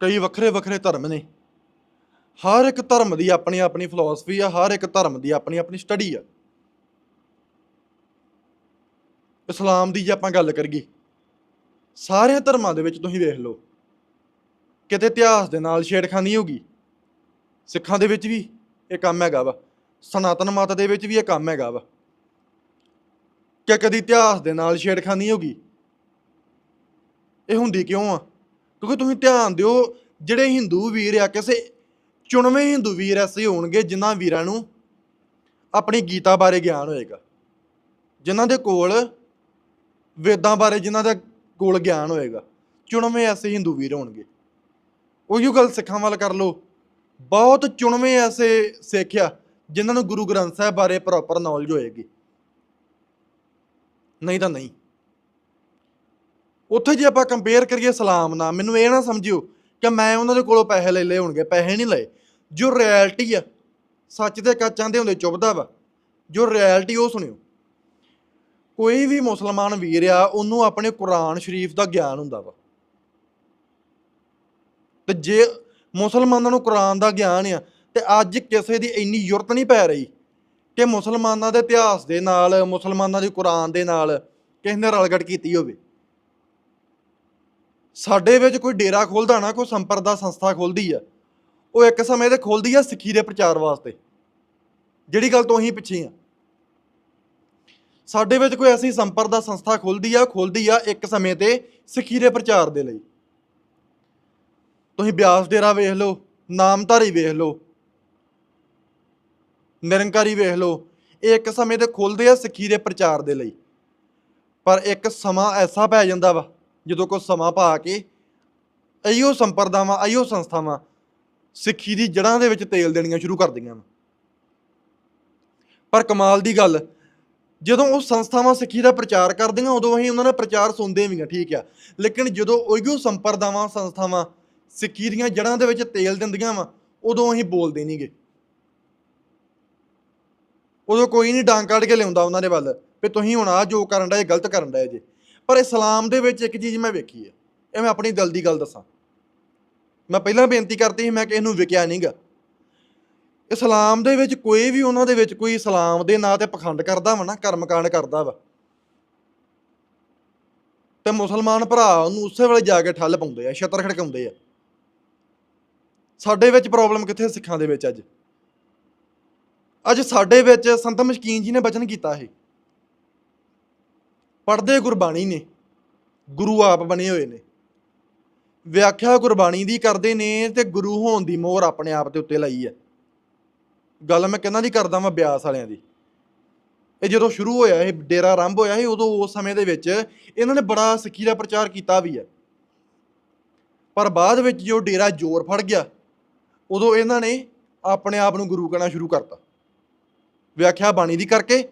ਕਈ ਵੱਖਰੇ ਵੱਖਰੇ ਧਰਮ ਨੇ। ਹਰ ਇੱਕ ਧਰਮ ਦੀ ਆਪਣੀ ਆਪਣੀ ਫਿਲਾਸਫੀ ਆ, ਹਰ ਇੱਕ ਧਰਮ ਦੀ ਆਪਣੀ ਆਪਣੀ ਸਟੱਡੀ ਆ। ਇਸਲਾਮ ਦੀ ਜੇ ਆਪਾਂ ਗੱਲ ਕਰੀਏ, ਸਾਰਿਆਂ ਧਰਮਾਂ ਦੇ ਵਿੱਚ ਤੁਸੀਂ ਵੇਖ ਲਓ, ਕਿਤੇ ਇਤਿਹਾਸ ਦੇ ਨਾਲ ਛੇੜਖਾਨੀ ਹੋਗੀ ਸਿੱਖਾਂ ਦੇ ਵਿੱਚ ਵੀ ਇਹ ਕੰਮ ਹੈਗਾ ਵਾ, ਸਨਾਤਨ ਮਤ ਦੇ ਵਿੱਚ ਵੀ ਇਹ ਕੰਮ ਹੈਗਾ ਵਾ। ਕਿ ਕਦੀ ਇਤਿਹਾਸ ਦੇ ਨਾਲ ਛੇੜਖਾਨੀ ਹੋਗੀ ਇਹ ਹੁੰਦੀ ਕਿਉਂ ਆ? ਕਿਉਂਕਿ ਤੁਸੀਂ ਧਿਆਨ ਦਿਓ, ਜਿਹੜੇ ਹਿੰਦੂ ਵੀਰ ਆ, ਕਿਸੇ ਚੁਣਵੇਂ ਹਿੰਦੂ ਵੀਰ ਐਸੇ ਹੋਣਗੇ ਜਿਨ੍ਹਾਂ ਵੀਰਾਂ ਨੂੰ ਆਪਣੀ ਗੀਤਾ ਬਾਰੇ ਗਿਆਨ ਹੋਏਗਾ। ਜਿਨ੍ਹਾਂ ਦੇ ਕੋਲ ਵੇਦਾਂ ਬਾਰੇ, ਜਿਨ੍ਹਾਂ ਦੇ ਕੋਲ ਗਿਆਨ ਹੋਏਗਾ, ਚੁਣਵੇਂ ਐਸੇ ਹਿੰਦੂ ਵੀਰ ਹੋਣਗੇ। ਉਹੀ ਗੱਲ ਸਿੱਖਾਂ ਵੱਲ ਕਰ ਲਓ। ਬਹੁਤ ਚੁਣਵੇਂ ਐਸੇ ਸਿੱਖ ਆ, ਜਿਨ੍ਹਾਂ ਨੂੰ ਗੁਰੂ ਗ੍ਰੰਥ ਸਾਹਿਬ ਬਾਰੇ ਪ੍ਰੋਪਰ ਨੌਲੇਜ ਹੋਏਗੀ। ਨਹੀਂ ਤਾਂ ਨਹੀਂ। ਉੱਥੇ ਜੇ ਆਪਾਂ ਕੰਪੇਅਰ ਕਰੀਏ ਸਲਾਮ ਨਾਲ, ਮੈਨੂੰ ਇਹ ਨਾ ਸਮਝਿਓ ਕਿ ਮੈਂ ਉਹਨਾਂ ਦੇ ਕੋਲੋਂ ਪੈਸੇ ਲੈ ਲਏ ਹੋਣਗੇ, ਪੈਸੇ ਨਹੀਂ ਲਏ। ਜੋ ਰਿਐਲਿਟੀ ਆ, ਸੱਚ ਦੇ ਕੱਚਾਂ ਦੇ ਹੁੰਦੇ ਚੁੱਭਦਾ ਵਾ। ਜੋ ਰਿਐਲਿਟੀ ਉਹ ਸੁਣਿਓ। ਕੋਈ ਵੀ ਮੁਸਲਮਾਨ ਵੀਰ ਆ, ਉਹਨੂੰ ਆਪਣੇ ਕੁਰਾਨ ਸ਼ਰੀਫ ਦਾ ਗਿਆਨ ਹੁੰਦਾ ਵਾ। ਤੇ ਜੇ ਮੁਸਲਮਾਨਾਂ ਨੂੰ ਕੁਰਾਨ ਦਾ ਗਿਆਨ ਆ, ਤੇ ਅੱਜ ਕਿਸੇ ਦੀ ਇੰਨੀ ਜ਼ਰੂਰਤ ਨਹੀਂ ਪੈ ਰਹੀ ਕਿ ਮੁਸਲਮਾਨਾਂ ਦੇ ਇਤਿਹਾਸ ਦੇ ਨਾਲ, ਮੁਸਲਮਾਨਾਂ ਦੀ ਕੁਰਾਨ ਦੇ ਨਾਲ ਕਿਸੇ ਨੇ ਰਲਗੜ ਕੀਤੀ ਹੋਵੇ। ਸਾਡੇ ਵਿੱਚ ਕੋਈ ਡੇਰਾ ਖੋਲਦਾ ਨਾ, ਕੋਈ ਸੰਪਰਦਾ ਸੰਸਥਾ ਖੋਲਦੀ ਆ। ਉਹ ਇੱਕ ਸਮੇਂ ਤੇ ਖੋਲਦੀ ਆ ਸਿੱਖੀ ਦੇ ਪ੍ਰਚਾਰ ਵਾਸਤੇ। ਜਿਹੜੀ ਗੱਲ ਤੋਂ ਅਸੀਂ ਪਿੱਛੇ ਆ। ਸਾਡੇ ਵਿੱਚ ਕੋਈ ਐਸੀ ਸੰਪਰਦਾ ਸੰਸਥਾ ਖੁੱਲਦੀ ਆ ਖੁੱਲਦੀ ਆ ਇੱਕ ਸਮੇਂ ਤੇ ਸਿੱਖੀ ਦੇ ਪ੍ਰਚਾਰ ਦੇ ਲਈ। ਤੁਸੀਂ ਬਿਆਸ ਡੇਰਾ ਵੇਖ ਲਓ, ਨਾਮਧਾਰੀ ਵੇਖ ਲਓ, ਨਿਰੰਕਾਰੀ ਵੇਖ ਲਓ, ਇਹ ਇੱਕ ਸਮੇਂ ਤੇ ਖੁੱਲਦੇ ਆ ਸਿੱਖੀ ਦੇ ਪ੍ਰਚਾਰ ਦੇ ਲਈ। ਪਰ ਇੱਕ ਸਮਾਂ ਐਸਾ ਪੈ ਜਾਂਦਾ ਵਾ ਜਦੋਂ ਕੋ ਸਮਾਂ ਪਾ ਕੇ ਅਈਓ ਸੰਪਰਦਾਵਾਂ, ਅਈਓ ਸੰਸਥਾਵਾਂ ਸਿੱਖੀ ਦੀ ਜੜ੍ਹਾਂ ਦੇ ਵਿੱਚ ਤੇਲ ਦੇਣੀਆਂ ਸ਼ੁਰੂ ਕਰ ਦਿੰਦੀਆਂ ਪਰ ਕਮਾਲ ਦੀ ਗੱਲ, ਜਦੋਂ ਉਹ ਸੰਸਥਾਵਾਂ ਸਿੱਖੀ ਦਾ ਪ੍ਰਚਾਰ ਕਰਦੀਆਂ, ਉਦੋਂ ਅਸੀਂ ਉਹਨਾਂ ਦਾ ਪ੍ਰਚਾਰ ਸੁਣਦੇ ਵੀ ਆ ਠੀਕ ਆ। ਲੇਕਿਨ ਜਦੋਂ ਉਹੀਓ ਸੰਪਰਦਾਵਾਂ, ਸੰਸਥਾਵਾਂ ਸਿੱਖੀ ਦੀਆਂ ਜੜ੍ਹਾਂ ਦੇ ਵਿੱਚ ਤੇਲ ਦਿੰਦੀਆਂ ਵਾ, ਉਦੋਂ ਅਸੀਂ ਬੋਲਦੇ ਨਹੀਂਗੇ ਉਦੋਂ ਕੋਈ ਨਹੀਂ ਡਾਂਗ ਕੱਢ ਕੇ ਲਿਆਉਂਦਾ ਉਹਨਾਂ ਦੇ ਵੱਲ, ਵੀ ਤੁਸੀਂ ਹੁਣ ਆ ਜੋ ਕਰਨ ਦਾ ਇਹ ਗਲਤ ਕਰਨ ਦਾ ਜੇ। ਪਰ ਇਸਲਾਮ ਦੇ ਵਿੱਚ ਇੱਕ ਚੀਜ਼ ਮੈਂ ਵੇਖੀ ਹੈ। ਇਹ ਮੈਂ ਆਪਣੀ ਦਿਲ ਦੀ ਗੱਲ ਦੱਸਾਂ। ਮੈਂ ਪਹਿਲਾਂ ਬੇਨਤੀ ਕਰਤੀ ਸੀ, ਮੈਂ ਕਿਸੇ ਨੂੰ ਵਿਕਿਆ ਨਹੀਂਗਾ ਇਸਲਾਮ ਦੇ ਵਿੱਚ ਕੋਈ ਵੀ ਉਹਨਾਂ ਦੇ ਵਿੱਚ ਕੋਈ ਇਸਲਾਮ ਦੇ ਨਾਂ ਤੇ ਪਖੰਡ ਕਰਦਾ ਵਾ ਨਾ ਕਰਮਕਾਂਡ ਕਰਦਾ ਵਾ। ਤੇ ਮੁਸਲਮਾਨ ਭਰਾ ਉਹਨੂੰ ਉਸੇ ਵੇਲੇ ਜਾ ਕੇ ਠੱਲ ਪਾਉਂਦੇ ਆ, ਛਤਰ ਖੜਕਾਉਂਦੇ ਆ। ਸਾਡੇ ਵਿੱਚ ਪ੍ਰੋਬਲਮ ਕਿੱਥੇ ਸਿੱਖਾਂ ਦੇ ਵਿੱਚ ਅੱਜ? ਅੱਜ ਸਾਡੇ ਵਿੱਚ ਸੰਤ ਮਸ਼ਕੀਨ ਜੀ ਨੇ ਬਚਨ ਕੀਤਾ ਸੀ। ਪੜਦੇ ਗੁਰਬਾਣੀ ਨੇ, ਗੁਰੂ ਆਪ ਬਣੇ ਹੋਏ ਨੇ। ਵਿਆਖਿਆ ਗੁਰਬਾਣੀ ਦੀ ਕਰਦੇ ਨੇ ਤੇ ਗੁਰੂ ਹੋਣ ਦੀ ਮੋਹਰ ਆਪਣੇ ਆਪ ਦੇ ਉੱਤੇ ਲਾਈ ਹੈ। ਗੱਲ ਮੈਂ ਕਹਿੰਦਾ ਦੀ ਕਰਦਾ ਵਾਂ ਬਿਆਸ ਵਾਲਿਆਂ ਦੀ। ਇਹ ਜਦੋਂ ਸ਼ੁਰੂ ਹੋਇਆ, ਇਹ ਡੇਰਾ ਆਰੰਭ ਹੋਇਆ ਸੀ, ਉਦੋਂ ਉਸ ਸਮੇਂ ਦੇ ਵਿੱਚ ਇਹਨਾਂ ਨੇ ਬੜਾ ਸਿੱਖੀ ਦਾ ਪ੍ਰਚਾਰ ਕੀਤਾ ਵੀ ਹੈ। ਪਰ ਬਾਅਦ ਵਿੱਚ ਜੋ ਡੇਰਾ ਜ਼ੋਰ ਫੜ ਗਿਆ, ਉਦੋਂ ਇਹਨਾਂ ਨੇ ਆਪਣੇ ਆਪ ਨੂੰ ਗੁਰੂ ਕਹਿਣਾ ਸ਼ੁਰੂ ਕਰਤਾ। ਵਿਆਖਿਆ ਬਾਣੀ ਦੀ ਕਰਕੇ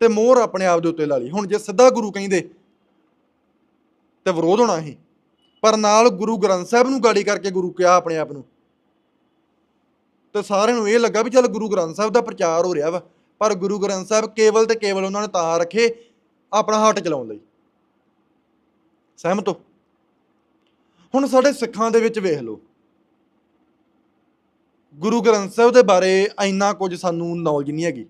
ਤੇ ਮੋਹਰ ਆਪਣੇ ਆਪ ਦੇ ਉੱਤੇ ਲਾ ਲਈ। ਹੁਣ ਜੇ ਸਿੱਧਾ ਗੁਰੂ ਕਹਿੰਦੇ, ਤੇ ਵਿਰੋਧ ਹੋਣਾ ਸੀ। ਪਰ ਨਾਲ ਗੁਰੂ ਗ੍ਰੰਥ ਸਾਹਿਬ ਨੂੰ ਗਾੜੀ ਕਰਕੇ ਗੁਰੂ ਕਿਹਾ ਆਪਣੇ ਆਪ ਨੂੰ। ਤੇ ਸਾਰਿਆਂ ਨੂੰ ਇਹ ਲੱਗਾ ਵੀ ਚੱਲ ਗੁਰੂ ਗ੍ਰੰਥ ਸਾਹਿਬ ਦਾ ਪ੍ਰਚਾਰ ਹੋ ਰਿਹਾ ਵਾ। ਪਰ ਗੁਰੂ ਗ੍ਰੰਥ ਸਾਹਿਬ ਕੇਵਲ ਤੇ ਕੇਵਲ ਉਹਨਾਂ ਨੇ ਤਾਂ ਰੱਖੇ, ਆਪਣਾ ਹੱਟ ਚਲਾਉਣ ਲਈ। ਸਹਿਮਤ ਹੋ? ਹੁਣ ਸਾਡੇ ਸਿੱਖਾਂ ਦੇ ਵਿੱਚ ਵੇਖ ਲਓ। ਗੁਰੂ ਗ੍ਰੰਥ ਸਾਹਿਬ ਦੇ ਬਾਰੇ ਇੰਨਾ ਕੁਝ ਸਾਨੂੰ ਨੌਲੇਜ ਨਹੀਂ ਹੈਗੀ।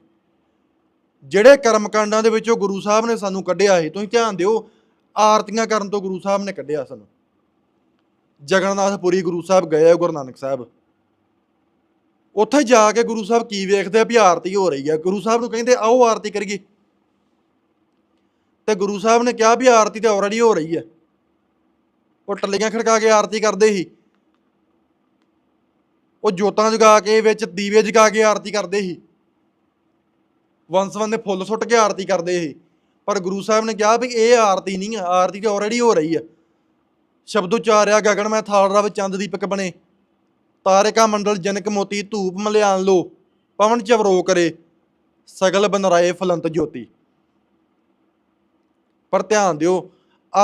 ਜਿਹੜੇ ਕਰਮਕਾਂਡਾਂ ਦੇ ਵਿੱਚੋਂ ਗੁਰੂ ਸਾਹਿਬ ਨੇ ਸਾਨੂੰ ਕੱਢਿਆ ਹੈ ਤੁਸੀਂ ਧਿਆਨ ਦਿਓ, ਆਰਤੀਆਂ ਕਰਨ ਤੋਂ ਗੁਰੂ ਸਾਹਿਬ ਨੇ ਕੱਢਿਆ ਸਾਨੂੰ। ਜਗਨਨਾਥਪੁਰੀ ਗੁਰੂ ਸਾਹਿਬ ਗਏ ਗੁਰੂ ਨਾਨਕ ਸਾਹਿਬ। ਉੱਥੇ ਜਾ ਕੇ ਗੁਰੂ ਸਾਹਿਬ ਕੀ ਵੇਖਦੇ ਆ ਵੀ ਆਰਤੀ ਹੋ ਰਹੀ ਹੈ ਗੁਰੂ ਸਾਹਿਬ ਨੂੰ ਕਹਿੰਦੇ ਆਓ ਆਰਤੀ ਕਰੀਏ। ਤੇ ਗੁਰੂ ਸਾਹਿਬ ਨੇ ਕਿਹਾ ਵੀ ਆਰਤੀ ਤਾਂ ਆਲਰੇਡੀ ਹੋ ਰਹੀ ਹੈ ਉਹ ਟੱਲੀਆਂ ਖੜਕਾ ਕੇ ਆਰਤੀ ਕਰਦੇ ਸੀ। ਉਹ ਜੋਤਾਂ ਜਗਾ ਕੇ ਵਿੱਚ ਦੀਵੇ ਜਗਾ ਕੇ ਆਰਤੀ ਕਰਦੇ ਸੀ। ਵੰਸਵਨ ਦੇ ਫੁੱਲ ਸੁੱਟ ਕੇ ਆਰਤੀ ਕਰਦੇ ਸੀ। ਪਰ ਗੁਰੂ ਸਾਹਿਬ ਨੇ ਕਿਹਾ ਵੀ ਇਹ ਆਰਤੀ ਨਹੀਂ ਆ, ਆਰਤੀ ਤਾਂ ਆਲਰੇਡੀ ਹੋ ਰਹੀ ਹੈ ਸ਼ਬਦ ਉਚਾਰਿਆ ਗਗਨ ਮੈਂ ਥਾਲ ਰਵ ਚੰਦ ਦੀਪਕ ਬਣੇ। ਤਾਰਿਕਾ ਮੰਡਲ ਜਨਕ ਮੋਤੀ ਧੂਪ ਮਲਿਆਣ ਲੋ, ਪਵਨ ਚਵਰੋ ਕਰੇ, ਸਗਲ ਬਨਰਾਏ ਫਲੰਤ ਜੋਤੀ। ਪਰ ਧਿਆਨ ਦਿਓ,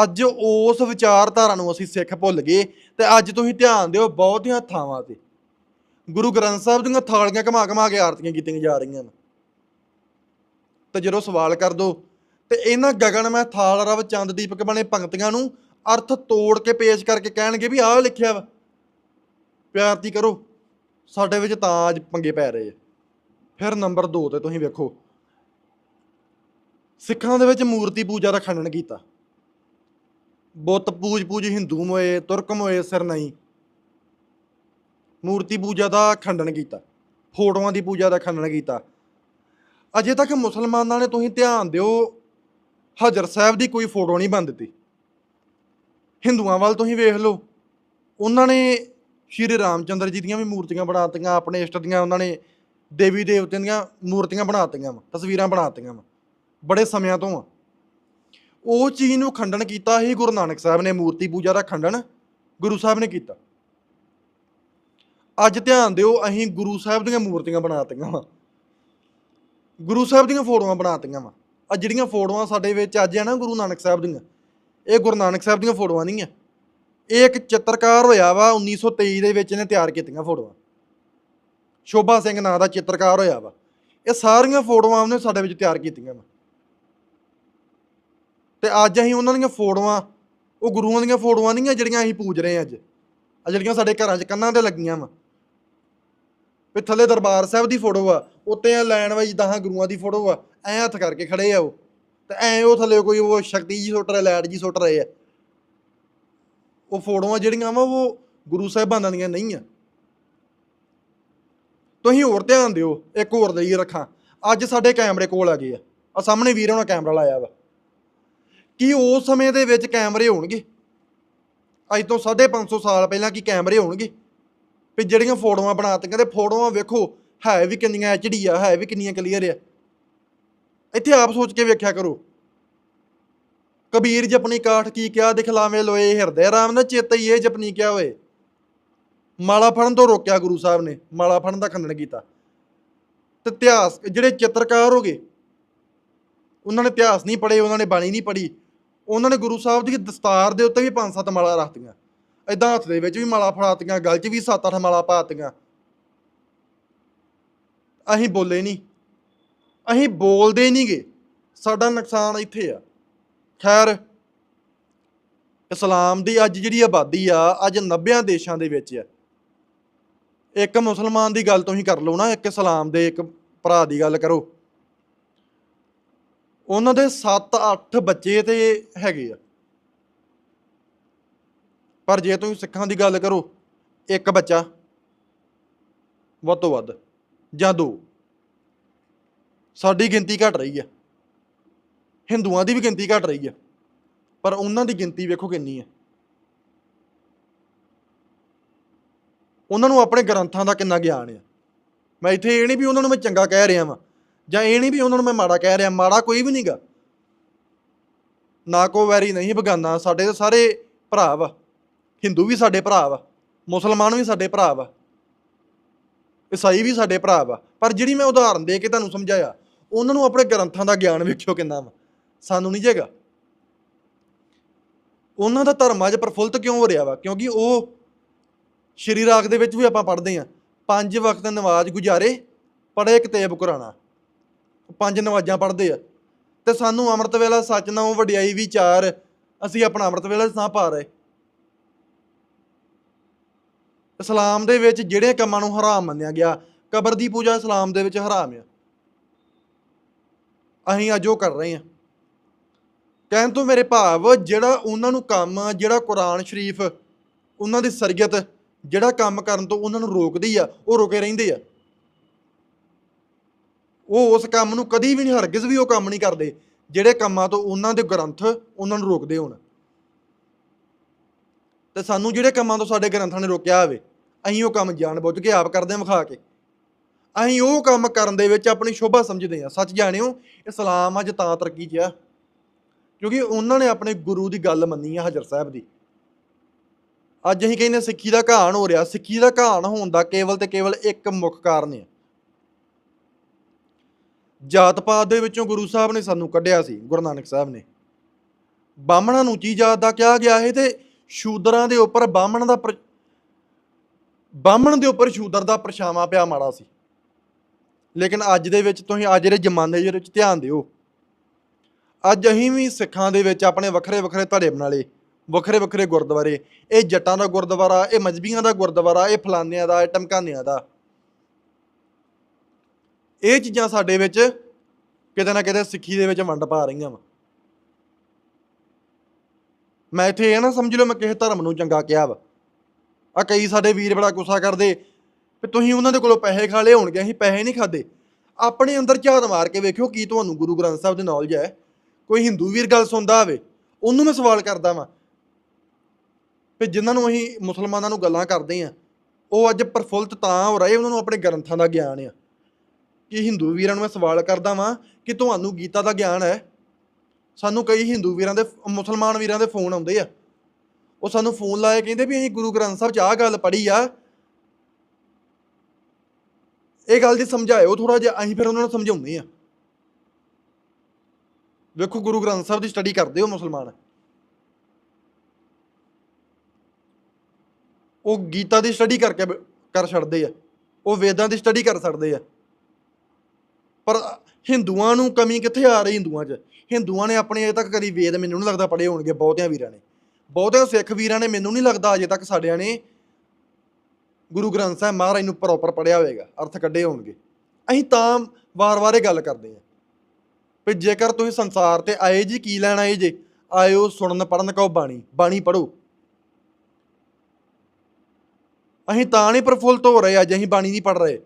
ਅੱਜ ਉਸ ਵਿਚਾਰਧਾਰਾ ਨੂੰ ਅਸੀਂ ਸਿੱਖ ਭੁੱਲ ਗਏ ਤੇ ਅੱਜ ਤੁਸੀਂ ਧਿਆਨ ਦਿਓ ਬਹੁਤੀਆਂ ਥਾਵਾਂ ਤੇ। ਗੁਰੂ ਗ੍ਰੰਥ ਸਾਹਿਬ ਦੀਆਂ ਥਾਲੀਆਂ ਘਮਾ ਘਮਾ ਕੇ ਆਰਤੀਆਂ ਕੀਤੀਆਂ ਜਾ ਰਹੀਆਂ ਨੇ। ਤੇ ਜਦੋਂ ਸਵਾਲ ਕਰ ਦੋ, ਤੇ ਇਹਨਾਂ ਗਗਨ ਮੈਂ ਥਾਲ ਰਵ ਚੰਦ ਦੀਪਕ ਬਣੇ ਪੰਕਤੀਆਂ ਨੂੰ ਅਰਥ ਤੋੜ ਕੇ ਪੇਸ਼ ਕਰਕੇ ਕਹਿਣਗੇ ਵੀ ਆਹ ਲਿਖਿਆ ਵਾ। ਪਿਆਰ ਦੀ ਕਰੋ, ਸਾਡੇ ਵਿੱਚ ਤਾਂ ਅੱਜ ਪੰਗੇ ਪੈ ਰਹੇ ਆ। ਫਿਰ ਨੰਬਰ 2 ਤੇ ਤੁਸੀਂ ਵੇਖੋ। ਸਿੱਖਾਂ ਦੇ ਵਿੱਚ ਮੂਰਤੀ ਪੂਜਾ ਦਾ ਖੰਡਨ ਕੀਤਾ। ਬੁੱਤ ਪੂਜ ਪੂਜ ਹਿੰਦੂ ਮੋਏ, ਤੁਰਕ ਮੋਏ, ਸਿਰ ਨਹੀਂ। ਮੂਰਤੀ ਪੂਜਾ ਦਾ ਖੰਡਨ ਕੀਤਾ। ਫੋਟੋਆਂ ਦੀ ਪੂਜਾ ਦਾ ਖੰਡਨ ਕੀਤਾ। ਅਜੇ ਤੱਕ ਮੁਸਲਮਾਨਾਂ ਨੇ ਤੁਸੀਂ ਧਿਆਨ ਦਿਓ, ਹਜਰ ਸਾਹਿਬ ਦੀ ਕੋਈ ਫੋਟੋ ਨਹੀਂ ਬਣ ਦਿੱਤੀ। ਹਿੰਦੂਆਂ ਵੱਲ ਤੁਸੀਂ ਵੇਖ ਲਓ, ਉਹਨਾਂ ਨੇ ਸ਼੍ਰੀ ਰਾਮਚੰਦਰ ਜੀ ਦੀਆਂ ਵੀ ਮੂਰਤੀਆਂ ਬਣਾਤੀਆਂ ਆਪਣੇ ਇਸ਼ਟ ਦੀਆਂ ਉਹਨਾਂ ਨੇ ਦੇਵੀ ਦੇਵਤਿਆਂ ਦੀਆਂ ਮੂਰਤੀਆਂ ਬਣਾਤੀਆਂ ਵਾ, ਤਸਵੀਰਾਂ ਬਣਾਤੀਆਂ ਵਾ, ਬੜੇ ਸਮਿਆਂ ਤੋਂ ਆ ਉਹ ਚੀਜ਼ ਨੂੰ ਖੰਡਨ ਕੀਤਾ ਹੀ ਗੁਰੂ ਨਾਨਕ ਸਾਹਿਬ ਨੇ ਮੂਰਤੀ ਪੂਜਾ ਦਾ ਖੰਡਨ ਗੁਰੂ ਸਾਹਿਬ ਨੇ ਕੀਤਾ। ਅੱਜ ਧਿਆਨ ਦਿਓ, ਅਸੀਂ ਗੁਰੂ ਸਾਹਿਬ ਦੀਆਂ ਮੂਰਤੀਆਂ ਬਣਾਤੀਆਂ ਵਾ। ਗੁਰੂ ਸਾਹਿਬ ਦੀਆਂ ਫੋਟੋਆਂ ਬਣਾਤੀਆਂ ਵਾ। ਆ ਜਿਹੜੀਆਂ ਫੋਟੋਆਂ ਸਾਡੇ ਵਿੱਚ ਅੱਜ ਆ ਨਾ ਗੁਰੂ ਨਾਨਕ ਸਾਹਿਬ ਦੀਆਂ, ਇਹ ਗੁਰੂ ਨਾਨਕ ਸਾਹਿਬ ਦੀਆਂ ਫੋਟੋਆਂ ਨਹੀਂ ਆ। ਇਹ ਇੱਕ ਚਿੱਤਰਕਾਰ ਹੋਇਆ ਵਾ 1923 ਦੇ ਵਿੱਚ ਇਹਨੇ ਤਿਆਰ ਕੀਤੀਆਂ ਫੋਟੋਆਂ। ਸ਼ੋਭਾ ਸਿੰਘ ਨਾਂ ਦਾ ਚਿੱਤਰਕਾਰ ਹੋਇਆ ਵਾ। ਇਹ ਸਾਰੀਆਂ ਫੋਟੋਆਂ ਉਹਨੇ ਸਾਡੇ ਵਿੱਚ ਤਿਆਰ ਕੀਤੀਆਂ ਵਾ। ਤੇ ਅੱਜ ਅਸੀਂ ਉਹਨਾਂ ਦੀਆਂ ਫੋਟੋਆਂ, ਉਹ ਗੁਰੂਆਂ ਦੀਆਂ ਫੋਟੋਆਂ ਨਹੀਂ ਆ ਜਿਹੜੀਆਂ ਅਸੀਂ ਪੂਜ ਰਹੇ ਅੱਜ। ਆ ਜਿਹੜੀਆਂ ਸਾਡੇ ਘਰਾਂ 'ਚ ਕੰਨਾਂ ਤੇ ਲੱਗੀਆਂ ਵਾ। ਵੀ ਥੱਲੇ ਦਰਬਾਰ ਸਾਹਿਬ ਦੀ ਫੋਟੋ ਆ, ਉੱਤੇ ਆ ਲੈਣ ਵਾਈਜ਼ ਦਹਾਂ ਗੁਰੂਆਂ ਦੀ ਫੋਟੋ ਆ, ਐ ਹੱਥ ਕਰਕੇ ਖੜੇ ਆ ਉਹ। ਤੇ ਐ ਉਹ ਥੱਲੇ ਕੋਈ ਉਹ ਸ਼ਕਤੀ ਜੀ ਸੁੱਟ ਰਿਹਾ ਲੈਟ ਜੀ ਸੁੱਟ ਰਹੇ ਆ। ਉਹ ਫੋਟੋਆਂ ਜਿਹੜੀਆਂ ਵਾ ਉਹ ਗੁਰੂ ਸਾਹਿਬਾਨਾਂ ਦੀਆਂ ਨਹੀਂ ਆ। ਤੁਸੀਂ ਹੋਰ ਧਿਆਨ ਦਿਓ, ਇੱਕ ਹੋਰ ਲਈ ਰੱਖਾਂ। ਅੱਜ ਸਾਡੇ ਕੈਮਰੇ ਕੋਲ ਆ ਗਏ ਆ। ਆ ਸਾਹਮਣੇ ਵੀਰ ਹੋਣਾ ਕੈਮਰਾ ਲਾਇਆ ਵਾ। ਕੀ ਉਸ ਸਮੇਂ ਦੇ ਵਿੱਚ ਕੈਮਰੇ ਹੋਣਗੇ? ਅੱਜ ਤੋਂ 550 ਸਾਲ ਪਹਿਲਾਂ ਕੀ ਕੈਮਰੇ ਹੋਣਗੇ? ਵੀ ਜਿਹੜੀਆਂ ਫੋਟੋਆਂ ਬਣਾਤੀਆਂ ਤੇ ਫੋਟੋਆਂ ਵੇਖੋ, ਹੈ ਵੀ ਕਿੰਨੀਆਂ ਐਚਡੀ ਆ ਹੈ ਵੀ ਕਿੰਨੀਆਂ ਕਲੀਅਰ ਆ। ਇੱਥੇ ਆਪ ਸੋਚ ਕੇ ਵੇਖਿਆ ਕਰੋ। ਕਬੀਰ ਜਪਨੀ ਕਾਠ ਕੀ ਕਿਹਾ, ਦਿਖਲਾਵੇਂ ਲੋਏ ਹਿਰਦੇ, ਰਾਮ ਨਾ ਚੇਤਈ ਇਹ ਜਪਨੀ ਕਿਆ ਹੋਏ। ਮਾਲਾ ਫੜਨ ਤੋਂ ਰੋਕਿਆ ਗੁਰੂ ਸਾਹਿਬ ਨੇ, ਮਾਲਾ ਫੜਨ ਦਾ ਖੰਡਨ ਕੀਤਾ। ਤੇ ਇਤਿਹਾਸ, ਜਿਹੜੇ ਚਿੱਤਰਕਾਰ ਹੋਗੇ, ਉਹਨਾਂ ਨੇ ਇਤਿਹਾਸ ਨਹੀਂ ਪੜ੍ਹੇ, ਉਹਨਾਂ ਨੇ ਬਾਣੀ ਨਹੀਂ ਪੜ੍ਹੀ। ਉਹਨਾਂ ਨੇ ਗੁਰੂ ਸਾਹਿਬ ਦੀ ਦਸਤਾਰ ਦੇ ਉੱਤੇ ਵੀ ਪੰਜ ਸੱਤ ਮਾਲਾ ਰੱਖਤੀਆਂ। ਏਦਾਂ ਹੱਥ ਦੇ ਵਿੱਚ ਵੀ ਮਾਲਾ ਫੜਾਤੀਆਂ, ਗਲ 'ਚ ਵੀ ਸੱਤ ਅੱਠ ਮਾਲਾ ਪਾਤੀਆਂ। ਅਸੀਂ ਬੋਲੇ ਨਹੀਂ ਅਸੀਂ ਬੋਲਦੇ ਨਹੀਂਗੇ ਸਾਡਾ ਨੁਕਸਾਨ ਇੱਥੇ ਆ। ਖੈਰ, ਇਸਲਾਮ ਦੀ ਅੱਜ ਜਿਹੜੀ ਆਬਾਦੀ ਆ, ਅੱਜ 90 ਦੇਸ਼ਾਂ ਦੇ ਵਿੱਚ ਆ। ਇੱਕ ਮੁਸਲਮਾਨ ਦੀ ਗੱਲ ਤੁਸੀਂ ਕਰ ਲਓ ਨਾ, ਇੱਕ ਇਸਲਾਮ ਦੇ ਇੱਕ ਭਰਾ ਦੀ ਗੱਲ ਕਰੋ। ਉਹਨਾਂ ਦੇ 7-8 ਬੱਚੇ ਤੇ ਹੈਗੇ ਆ। ਪਰ ਜੇ ਤੁਸੀਂ ਸਿੱਖਾਂ ਦੀ ਗੱਲ ਕਰੋ, ਇੱਕ ਬੱਚਾ ਵੱਧ ਤੋਂ ਵੱਧ ਜਾਂ ਦੋ, ਸਾਡੀ ਗਿਣਤੀ ਘਟ ਰਹੀ ਆ। ਹਿੰਦੂਆਂ ਦੀ ਵੀ ਗਿਣਤੀ ਘਟ ਰਹੀ ਆ, ਪਰ ਉਹਨਾਂ ਦੀ ਗਿਣਤੀ ਵੇਖੋ ਕਿੰਨੀ ਹੈ ਉਹਨਾਂ ਨੂੰ ਆਪਣੇ ਗ੍ਰੰਥਾਂ ਦਾ ਕਿੰਨਾ ਗਿਆਨ ਆ। ਮੈਂ ਇੱਥੇ ਇਹ ਨਹੀਂ ਵੀ ਉਹਨਾਂ ਨੂੰ ਮੈਂ ਚੰਗਾ ਕਹਿ ਰਿਹਾ ਵਾਂ, ਜਾਂ ਇਹ ਨਹੀਂ ਵੀ ਉਹਨਾਂ ਨੂੰ ਮੈਂ ਮਾੜਾ ਕਹਿ ਰਿਹਾ, ਮਾੜਾ ਕੋਈ ਵੀ ਨਹੀਂਗਾ ਨਾ ਕੋ ਵੈਰੀ ਨਹੀਂ ਬਗਾਨਾ, ਸਾਡੇ ਤਾਂ ਸਾਰੇ ਭਰਾ ਵਾ। ਹਿੰਦੂ ਵੀ ਸਾਡੇ ਭਰਾ ਵਾ, ਮੁਸਲਮਾਨ ਵੀ ਸਾਡੇ ਭਰਾ ਵਾ, ਈਸਾਈ ਵੀ ਸਾਡੇ ਭਰਾ ਵਾ। ਪਰ ਜਿਹੜੀ ਮੈਂ ਉਦਾਹਰਨ ਦੇ ਕੇ ਤੁਹਾਨੂੰ ਸਮਝਾਇਆ, ਉਹਨਾਂ ਨੂੰ ਆਪਣੇ ਗ੍ਰੰਥਾਂ ਦਾ ਗਿਆਨ ਵੇਖਿਓ ਕਿੰਨਾ ਵਾ। ਸਾਨੂੰ ਨਹੀਂ ਜੇਗਾ। ਉਹਨਾਂ ਦਾ ਧਰਮ ਅੱਜ ਪ੍ਰਫੁੱਲਤ ਕਿਉਂ ਹੋ ਰਿਹਾ ਵਾ? ਕਿਉਂਕਿ ਉਹ ਸ਼੍ਰੀ ਰਾਗ ਦੇ ਵਿੱਚ ਵੀ ਆਪਾਂ ਪੜ੍ਹਦੇ ਆ ਪੰਜ ਵਕਤ ਨਮਾਜ਼ ਗੁਜ਼ਾਰੇ, ਪੜ੍ਹੇ ਕਿਤਾਬ ਕੁਰਾਨਾ ਪੰਜ ਨਮਾਜ਼ਾਂ ਪੜ੍ਹਦੇ ਆ। ਤੇ ਸਾਨੂੰ ਅੰਮ੍ਰਿਤ ਵੇਲਾ ਸੱਚ ਨਾਲੋਂ ਵਡਿਆਈ ਵੀ ਚਾਰ, ਅਸੀਂ ਆਪਣਾ ਅੰਮ੍ਰਿਤ ਵੇਲਾ ਸਾਹ ਪਾ ਰਹੇ। ਇਸਲਾਮ ਦੇ ਵਿੱਚ ਜਿਹੜੇ ਕੰਮਾਂ ਨੂੰ ਹਰਾਮ ਮੰਨਿਆ ਗਿਆ, ਕਬਰ ਦੀ ਪੂਜਾ ਇਸਲਾਮ ਦੇ ਵਿੱਚ ਹਰਾਮ ਆ। ਅਸੀਂ ਅੱਜ ਉਹ ਕਰ ਰਹੇ ਹਾਂ। ਕਹਿਣ ਤੋਂ ਮੇਰੇ ਭਾਵ, ਜਿਹੜਾ ਉਹਨਾਂ ਨੂੰ ਕੰਮ, ਜਿਹੜਾ ਕੁਰਾਨ ਸ਼ਰੀਫ, ਉਹਨਾਂ ਦੀ ਸਰਗਤ ਜਿਹੜਾ ਕੰਮ ਕਰਨ ਤੋਂ ਉਹਨਾਂ ਨੂੰ ਰੋਕਦੀ ਆ, ਉਹ ਰੁਕੇ ਰਹਿੰਦੇ ਆ। ਉਹ ਉਸ ਕੰਮ ਨੂੰ ਕਦੀ ਵੀ ਨਹੀਂ, ਹਰਗਿਜ਼ ਵੀ ਉਹ ਕੰਮ ਨਹੀਂ ਕਰਦੇ, ਜਿਹੜੇ ਕੰਮਾਂ ਤੋਂ ਉਹਨਾਂ ਦੇ ਗ੍ਰੰਥ ਉਹਨਾਂ ਨੂੰ ਰੋਕਦੇ ਹੋਣ। ਤੇ ਸਾਨੂੰ ਜਿਹੜੇ ਕੰਮਾਂ ਤੋਂ ਸਾਡੇ ਗ੍ਰੰਥਾਂ ਨੇ ਰੋਕਿਆ ਹੋਵੇ ਅਸੀਂ ਉਹ ਕੰਮ ਜਾਣ ਬੁੱਝ ਕੇ ਆਪ ਕਰਦੇ ਹਾਂ ਵਿਖਾ ਕੇ। ਅਸੀਂ ਉਹ ਕੰਮ ਕਰਨ ਦੇ ਵਿੱਚ ਆਪਣੀ ਸ਼ੋਭਾ ਸਮਝਦੇ ਹਾਂ। ਸੱਚ ਜਾਣਿਓ, ਇਸਲਾਮ ਅੱਜ ਤਾਂ ਤਰੱਕੀ 'ਚ ਆ। ਕਿਉਂਕਿ ਉਹਨਾਂ ਨੇ ਆਪਣੇ ਗੁਰੂ ਦੀ ਗੱਲ ਮੰਨੀ ਆ ਹਜਰ ਸਾਹਿਬ ਦੀ। ਅੱਜ ਅਸੀਂ ਕਹਿੰਦੇ ਸਿੱਖੀ ਦਾ ਘਾਣ ਹੋ ਰਿਹਾ। ਸਿੱਖੀ ਦਾ ਘਾਣ ਹੋਣ ਦਾ ਕੇਵਲ ਤੇ ਕੇਵਲ ਇੱਕ ਮੁੱਖ ਕਾਰਨ ਹੈ ਜਾਤ ਪਾਤ ਦੇ ਵਿੱਚੋਂ ਗੁਰੂ ਸਾਹਿਬ ਨੇ ਸਾਨੂੰ ਕੱਢਿਆ ਸੀ, ਗੁਰੂ ਨਾਨਕ ਸਾਹਿਬ ਨੇ। ਬਾਹਮਣਾਂ ਨੂੰ ਉੱਚੀ ਜਾਤ ਦਾ ਕਿਹਾ ਗਿਆ ਹੈ ਤੇ ਸ਼ੂਦਰਾਂ ਦੇ ਉੱਪਰ ਬਾਹਮਣ ਦਾ ਪ੍ਰ- ਬਾਹਮਣ ਦੇ ਉੱਪਰ ਸ਼ੂਦਰ ਦਾ ਪਰਛਾਵਾਂ ਪਿਆ ਮਾੜਾ ਸੀ। ਲੇਕਿਨ ਅੱਜ ਦੇ ਵਿੱਚ ਤੁਸੀਂ ਅੱਜ ਦੇ ਜ਼ਮਾਨੇ ਦੇ ਵਿੱਚ ਧਿਆਨ ਦਿਓ। ਅੱਜ ਅਸੀਂ ਵੀ ਸਿੱਖਾਂ ਦੇ ਵਿੱਚ ਆਪਣੇ ਵੱਖਰੇ ਵੱਖਰੇ ਧੜੇ ਬਣਾ ਲਏ ਵੱਖਰੇ ਵੱਖਰੇ ਗੁਰਦੁਆਰੇ, ਇਹ ਜੱਟਾਂ ਦਾ ਗੁਰਦੁਆਰਾ, ਇਹ ਮਜਬੀਆਂ ਦਾ ਗੁਰਦੁਆਰਾ, ਇਹ ਫਲਾਨਿਆਂ ਦਾ, ਇਹ ਟਮਕਾਨਿਆਂ ਦਾ। ਇਹ ਚੀਜ਼ਾਂ ਸਾਡੇ ਵਿੱਚ ਕਿਤੇ ਨਾ ਕਿਤੇ ਸਿੱਖੀ ਦੇ ਵਿੱਚ ਵੰਡ ਪਾ ਰਹੀਆਂ ਵਾ। ਮੈਂ ਇੱਥੇ ਇਹ ਨਾ ਸਮਝ ਲਓ, ਮੈਂ ਕਿਸੇ ਧਰਮ ਨੂੰ ਚੰਗਾ ਕਿਹਾ ਵਾ। ਆ ਕਈ ਸਾਡੇ ਵੀਰ ਬੜਾ ਗੁੱਸਾ ਕਰਦੇ ਵੀ ਤੁਸੀਂ ਉਹਨਾਂ ਦੇ ਕੋਲੋਂ ਪੈਸੇ ਖਾ ਲਏ ਹੋਣਗੇ, ਅਸੀਂ ਪੈਸੇ ਨਹੀਂ ਖਾਦੇ ਆਪਣੇ ਅੰਦਰ ਝਾਤ ਮਾਰ ਕੇ ਵੇਖਿਓ ਕੀ ਤੁਹਾਨੂੰ ਗੁਰੂ ਗ੍ਰੰਥ ਸਾਹਿਬ ਦੀ ਨੌਲੇਜ ਹੈ। ਕੋਈ ਹਿੰਦੂ ਵੀਰ ਗੱਲ ਸੁਣਦਾ ਹੋਵੇ, ਉਹਨੂੰ ਮੈਂ ਸਵਾਲ ਕਰਦਾ ਵਾਂ ਵੀ ਜਿਨ੍ਹਾਂ ਨੂੰ ਅਸੀਂ ਮੁਸਲਮਾਨਾਂ ਨੂੰ ਗੱਲਾਂ ਕਰਦੇ ਆ, ਉਹ ਅੱਜ ਪ੍ਰਫੁੱਲਤ ਤਾਂ ਹੋ ਰਹੇ, ਉਹਨਾਂ ਨੂੰ ਆਪਣੇ ਗ੍ਰੰਥਾਂ ਦਾ ਗਿਆਨ ਆ। ਕਿ ਹਿੰਦੂ ਵੀਰਾਂ ਨੂੰ ਮੈਂ ਸਵਾਲ ਕਰਦਾ ਵਾਂ ਕਿ ਤੁਹਾਨੂੰ ਗੀਤਾ ਦਾ ਗਿਆਨ ਹੈ? ਸਾਨੂੰ ਕਈ ਹਿੰਦੂ ਵੀਰਾਂ ਦੇ, ਮੁਸਲਮਾਨ ਵੀਰਾਂ ਦੇ ਫੋਨ ਆਉਂਦੇ ਆ। ਉਹ ਸਾਨੂੰ ਫੋਨ ਲਾਇਆ, ਕਹਿੰਦੇ ਵੀ ਅਸੀਂ ਗੁਰੂ ਗ੍ਰੰਥ ਸਾਹਿਬ 'ਚ ਆਹ ਗੱਲ ਪੜ੍ਹੀ ਆ। ਇਹ ਗੱਲ ਦੀ ਸਮਝਾਇਓ ਥੋੜਾ ਜਿਹਾ, ਅਸੀਂ ਫਿਰ ਉਹਨਾਂ ਨੂੰ ਸਮਝਾਉਂਦੇ ਆ। ਵੇਖੋ, ਗੁਰੂ ਗ੍ਰੰਥ ਸਾਹਿਬ ਦੀ ਸਟੱਡੀ ਕਰਦੇ ਹੋ ਮੁਸਲਮਾਨ। ਉਹ ਗੀਤਾ ਦੀ ਸਟੱਡੀ ਕਰਕੇ ਕਰ ਛੱਡਦੇ ਆ। ਉਹ ਵੇਦਾਂ ਦੀ ਸਟੱਡੀ ਕਰ ਛੱਡਦੇ ਆ। ਪਰ ਹਿੰਦੂਆਂ ਨੂੰ ਕਮੀ ਕਿੱਥੇ ਆ ਰਹੀ ਹਿੰਦੂਆਂ 'ਚ? ਹਿੰਦੂਆਂ ਨੇ ਆਪਣੇ ਅਜੇ ਤੱਕ ਕਦੀ ਵੇਦ ਮੈਨੂੰ ਨਹੀਂ ਲੱਗਦਾ ਪੜ੍ਹੇ ਹੋਣਗੇ, ਬਹੁਤਿਆਂ ਵੀਰਾਂ ਨੇ। ਬਹੁਤੇ ਸਿੱਖ ਵੀਰਾਂ ਨੇ ਮੈਨੂੰ ਨਹੀਂ ਲੱਗਦਾ ਅਜੇ ਤੱਕ ਸਾਡਿਆਂ ਨੇ ਗੁਰੂ ਗ੍ਰੰਥ ਸਾਹਿਬ ਮਹਾਰਾਜ ਨੂੰ ਪ੍ਰੋਪਰ ਪੜਿਆ ਹੋਵੇਗਾ, ਅਰਥ ਕੱਢੇ ਹੋਣਗੇ। ਅਸੀਂ ਤਾਂ ਵਾਰ-ਵਾਰ ਇਹ ਗੱਲ ਕਰਦੇ ਹਾਂ ਵੀ ਜੇਕਰ ਤੁਸੀਂ ਸੰਸਾਰ ਤੇ ਆਏ ਜੀ, ਕੀ ਲੈਣ ਆਏ ਜੇ? ਆਇਓ ਸੁਣਨ ਪੜਨ ਕਹੋ ਬਾਣੀ ਬਾਣੀ ਪੜੋ ਅਸੀਂ ਤਾਂ ਨਹੀਂ ਪ੍ਰਫੁੱਲਤ ਹੋ ਰਹੇ, ਅੱਜ ਅਸੀਂ ਬਾਣੀ ਨਹੀਂ ਪੜ ਰਹੇ।